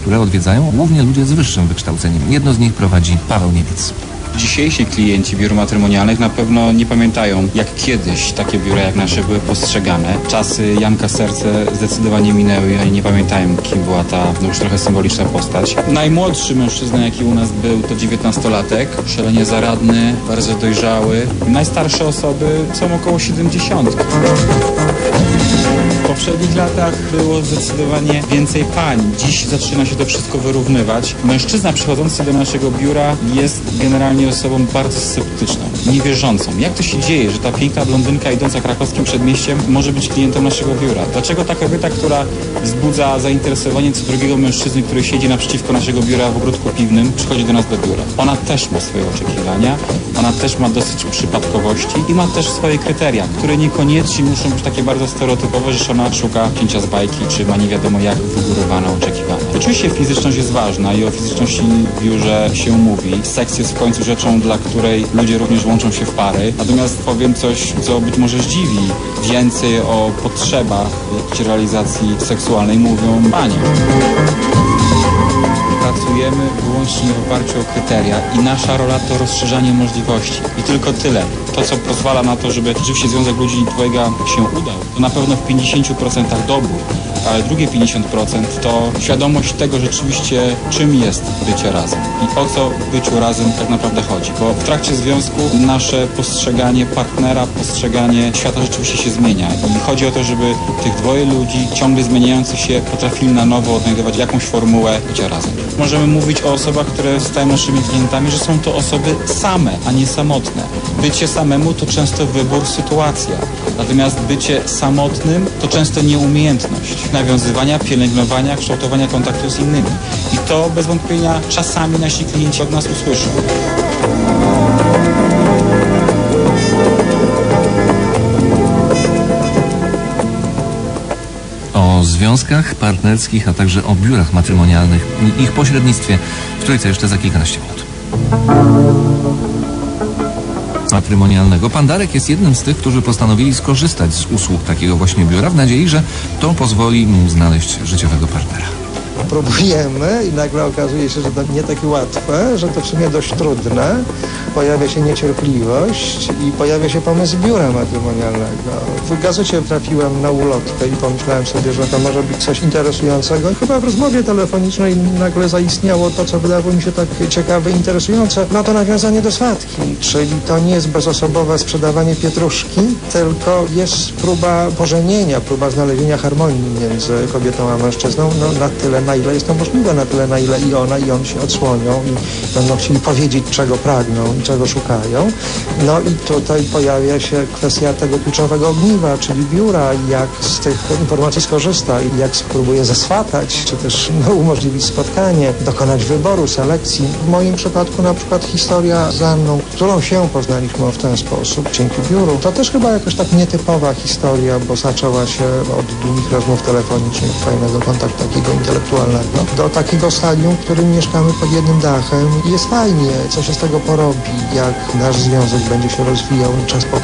które odwiedzają głównie ludzie z wyższym wykształceniem. Jedno z nich prowadzi Paweł Niemiec. Dzisiejsi klienci biur matrymonialnych na pewno nie pamiętają, jak kiedyś takie biura jak nasze były postrzegane. Czasy Janka Serce zdecydowanie minęły i oni nie pamiętają, kim była ta no już trochę symboliczna postać. Najmłodszy mężczyzna, jaki u nas był, to 19-latek, szalenie zaradny, bardzo dojrzały. Najstarsze osoby są około 70. Poprzednich latach było zdecydowanie więcej pań. Dziś zaczyna się to wszystko wyrównywać. Mężczyzna przychodzący do naszego biura jest generalnie osobą bardzo sceptyczną, niewierzącą. Jak to się dzieje, że ta piękna blondynka idąca krakowskim przedmieściem może być klientem naszego biura? Dlaczego ta kobieta, która wzbudza zainteresowanie co drugiego mężczyzny, który siedzi naprzeciwko naszego biura w ogródku piwnym, przychodzi do nas do biura? Ona też ma swoje oczekiwania, ona też ma dosyć przypadkowości i ma też swoje kryteria, które niekoniecznie muszą być takie bardzo stereotypowe, że ona szuka cięcia z bajki, czy ma nie wiadomo jak wygórowane oczekiwania. Oczywiście fizyczność jest ważna i o fizyczności w biurze się mówi. Seks jest w końcu rzeczą, dla której ludzie również łączą się w pary. Natomiast powiem coś, co być może zdziwi. Więcej o potrzebach realizacji seksualnej mówią panie. Pracujemy wyłącznie w oparciu o kryteria i nasza rola to rozszerzanie możliwości. I tylko tyle. To, co pozwala na to, żeby rzeczywiście Związek Ludzi Dwojga się udał, to na pewno w 50% dobór, ale drugie 50% to świadomość tego rzeczywiście, czym jest bycie razem i o co w byciu razem tak naprawdę chodzi. Bo w trakcie związku nasze postrzeganie partnera, postrzeganie świata rzeczywiście się zmienia i chodzi o to, żeby tych dwoje ludzi ciągle zmieniających się potrafili na nowo odnajdywać jakąś formułę bycia razem. Możemy mówić o osobach, które stają naszymi klientami, że są to osoby same, a nie samotne. Bycie samemu to często wybór, sytuacja. Natomiast bycie samotnym to często nieumiejętność nawiązywania, pielęgnowania, kształtowania kontaktu z innymi. I to bez wątpienia czasami nasi klienci od nas usłyszą. O związkach partnerskich, a także o biurach matrymonialnych i ich pośrednictwie w Trójce jeszcze za kilkanaście minut. Matrymonialnego. Pan Darek jest jednym z tych, którzy postanowili skorzystać z usług takiego właśnie biura w nadziei, że to pozwoli mu znaleźć życiowego partnera. próbujemy i nagle okazuje się, że to nie takie łatwe, że to w sumie dość trudne. Pojawia się niecierpliwość i pojawia się pomysł biura matrymonialnego. W gazecie trafiłem na ulotkę i pomyślałem sobie, że to może być coś interesującego. Chyba w rozmowie telefonicznej nagle zaistniało to, co wydawało mi się tak ciekawe, interesujące. Ma to nawiązanie do swatki, czyli to nie jest bezosobowe sprzedawanie pietruszki, tylko jest próba pożenienia, próba znalezienia harmonii między kobietą a mężczyzną, no, na tyle, na ile jest to możliwe, na tyle, na ile i ona, i on się odsłonią i będą chcieli powiedzieć, czego pragną czego szukają. No i tutaj pojawia się kwestia tego kluczowego ogniwa, czyli biura, jak z tych informacji skorzysta i jak spróbuje zaswatać, czy też no, umożliwić spotkanie, dokonać wyboru, selekcji. W moim przypadku na przykład historia z Anną, którą się poznaliśmy w ten sposób, dzięki biuru, to też chyba jakoś tak nietypowa historia, bo zaczęła się od długich rozmów telefonicznych, fajnego kontaktu takiego intelektualnego, do takiego stadium, w którym mieszkamy pod jednym dachem i jest fajnie, co się z tego porobi, jak nasz związek będzie się rozwijał, czas pokaże.